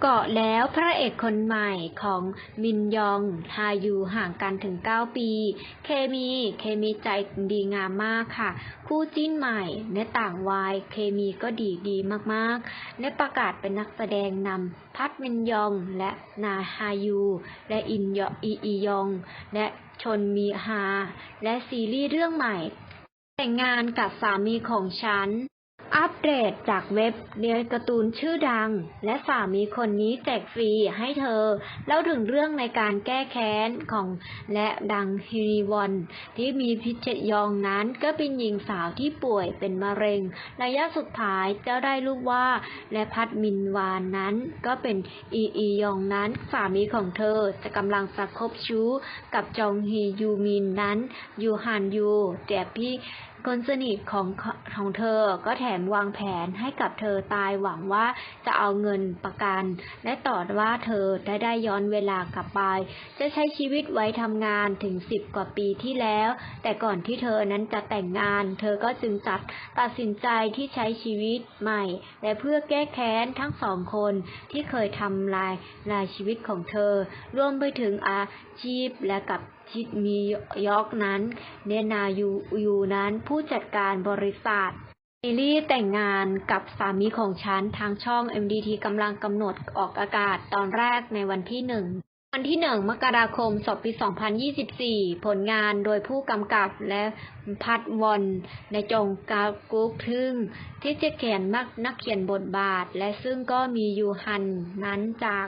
เกาะแล้วพระเอกคนใหม่ของมินยองฮายูห่างกันถึง 9 ปี เคมีเคมีใจดีงามมากค่ะ คู่จิ้นใหม่ในต่างวัยเคมีก็ดีดีมากๆในประกาศเป็นนักแสดงนำพัดมินยองและนาฮายู และอินยออีอียอง และชนมีฮา และซีรีส์เรื่องใหม่ แต่งงานกับสามีของฉัน อัปเดตจากเว็บเรียการ์ตูนชื่อดัง และสามีคนนี้แจกฟรีให้เธอ เล่าถึงเรื่องในการแก้แค้นของและดังฮิริวอนที่มีพิชยองนั้นก็เป็นหญิงสาวที่ป่วยเป็นมะเร็ง ระยะสุดท้ายเจ้าได้ลูกว่า และพัดมินวานนั้นก็เป็นอีอียองนั้น สามีของเธอจะกำลังจะคบชู้กับจองฮียูมินนั้นยูฮันยูแต่พี่คนสนิทของของเธอก็แถมวางแผนให้กับเธอตายหวังว่าจะเอาเงินประกัน และต่อว่าเธอได้ได้ย้อนเวลากลับไป จะใช้ชีวิตไว้ทำงานถึงสิบกว่าปีที่แล้ว แต่ก่อนที่เธอนั้นจะแต่งงาน เธอก็จึงจัดตัดสินใจที่ใช้ชีวิตใหม่ และเพื่อแก้แค้นทั้งสองคนที่เคยทำลายลายชีวิตของเธอ รวมไปถึงอาชีพและกับ ชิดมียอกนั้น เนนายูยูนั้นผู้จัดการบริษัทซีรีส์แต่งงานกับสามีของฉันทางช่อง MDT กำลังกำหนดออกอากาศตอนแรกในวันที่หนึ่งวันที่หนึ่งมกราคมศปี 2024 ผลงานโดยผู้กำกับและพัดวอนในจงกากุกทึ่ง ที่จะเขียนนักนักเขียนบทบาท และซึ่งก็มียูฮันนั้นจาก